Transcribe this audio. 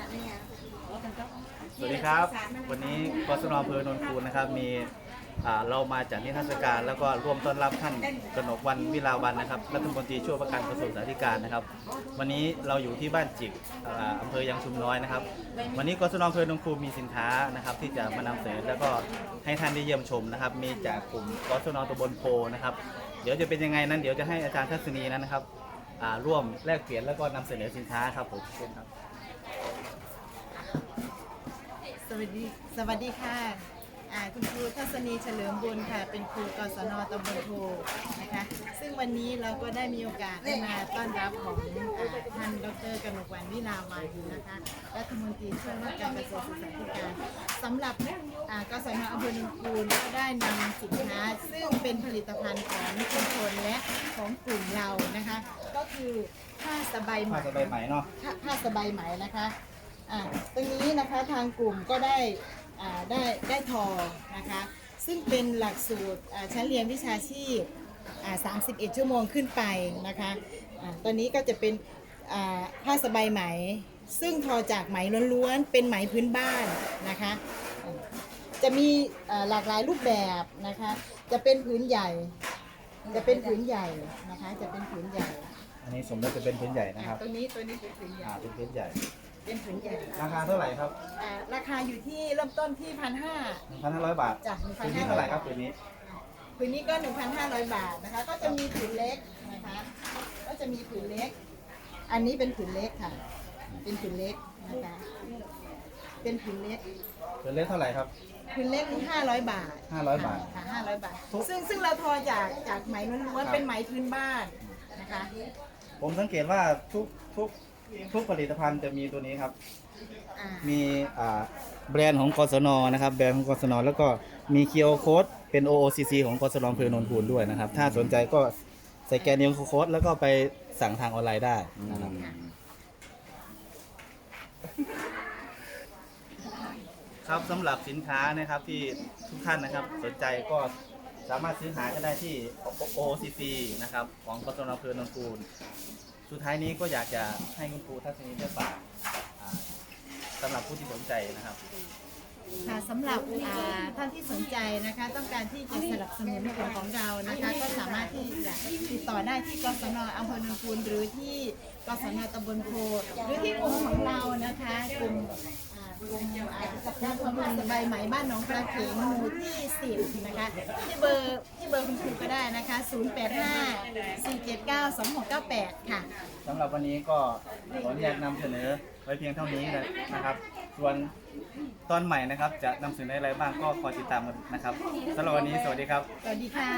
นะเนี่ยสวัสดีครับ วันนี้กศนอำเภอโนนคูนนะครับมีอ่าเรามาจากนิทรรศการ แล้วก็ร่วมต้อนรับท่านกนกวันวิลาวันนะครับรัฐมนตรีช่วยว่าการกระทรวงสาธารณสุขนะครับ วันนี้เราอยู่ที่บ้านจิกอ่าอำเภอยังชุมน้อยนะครับ วันนี้กศนอำเภอโนนคูนมีสินค้านะครับที่จะมานำเสนอแล้วก็ให้ท่านได้เยี่ยมชมนะครับ มีจากกลุ่มกศนตำบลโพนะครับ เดี๋ยวจะเป็นยังไงนั้นเดี๋ยวจะให้อาจารย์ทัศนีนั้นนะครับอ่าร่วมแลกเปลี่ยนแล้วก็นำเสนอสินค้าครับผมเชิญครับ ส วัสดีสวัสดีค่ะอ่าคุณครูทัศนีเฉลิมบุญค่ะ เป็นครูกศนตำบลโพนะคะ ซึ่งวันนี้เราก็ได้มีโอกาสได้มาต้อนรับของอาท่านดรกนกวันวิลาวันนะคะ รัฐมนตรีช่วยว่าการกระทรวงศึกษาธิการสำหรับอ่ากศนอำเภอหนองคูนก็ได้นำสินค้า ซึ่งเป็นผลิตภัณฑ์ของชุมชนและของกลุ่มเรานะคะ ก็คือผ้าสบายไหมผ้าสบายไหมเนาะ ผ้าผ้าสบายไหมนะคะ อ่าตรงนี้นะคะทางกลุ่มก็ได้อ่าได้ได้ทอนะคะ ซึ่งเป็นหลักสูตรอ่าชั้นเรียนวิชาชีพอ่า31 ชั่วโมงขึ้นไปนะคะอ่าตอนนี้ก็จะเป็นอ่าผ้าสบายไหม ซึ่งทอจากไหมล้วนๆ เป็นไหมพื้นบ้านนะคะอ่าจะมีอ่าหลากหลายรูปแบบนะคะ จะเป็นผืนใหญ่ จะเป็นผืนใหญ่นะคะ จะเป็นผืนใหญ่ อันนี้สมมติจะเป็นพื้นใหญ่นะอ่าครับตัวนี้ตัวนี้เป็นผืนใหญ่อ่าเป็นพื้นใหญ่ เป็นผืนใหญ่ราคาเท่าไหร่ครับอ่าราคาอยู่ที่เริ่มต้นที่พันห้า1,500บาทจ้ะพื้นที่เท่าไหร่ครับพื้นนี้ ผืนนี้ก็หนึ่งพันห้าร้อยบาทนะคะ ก็จะมีผืนเล็กนะคะ ก็จะมีผืนเล็ก อันนี้เป็นผืนเล็กค่ะ เป็นผืนเล็กนะคะ เป็นผืนเล็ก พื้นเล็กเท่าไหร่ครับผืนเล็กนี่ห้าร้อยบาท500บาทค่ะห้าร้อยบาททุกซึ่งซึ่งเราทอจากจากไหมล้วนครัๆบเป็นไหมพื้นบ้านนะคะ ผมสังเกตว่าทุกทุกทุกผลิตภัณฑ์จะมีตัวนี้ครับ อ่ามีอ่าแบรนด์ของกศนนะครับแบรนด์ของกศนแล้วก็มี QR Code เป็น OOCC ของกศนอำเภอโนนทูนด้วยนะครับ ถ้าสนใจก็สแกน QR Code แล้วก็ไปสั่งทางออนไลน์ได้นะครับครับสำหรับสินค้านะครับที่ทุกท่านนะครับ สนใจก็ สามารถซื้อหากันได้ที่ OCC นะครับของกศนอำเภอนนทูลสุดท้ายนี้ก็อยากจะให้คุณครูทัศนีได้ฝากอ่าสำหรับผู้ที่สนใจนะครับ ค่ะสำหรับอ่าท่านที่สนใจนะคะ ต้องการที่จะสนับสนุนกลุ่มของเรานะคะ ก็สามารถที่จะติดต่อได้ที่กศนอำเภอนนคูนหรือที่กศนตำบลโพหรือที่กลุ่มของเรานะคะกลุ่มอ่ากลุ่มอ่ากับนักความสบายไหมบ้านหนองปลาเข็งหมู่ที่10นะคะ ได้นะคะ 085 479 2698 ค่ะ สำหรับวันนี้ก็ขออนุญาตนำเสนอไว้เพียงเท่านี้นะครับ ส่วนตอนใหม่นะครับ จะนำเสนออะไรบ้างก็คอยติดตามกันนะครับสำหรับวันนี้สวัสดีครับ สวัสดีค่ะ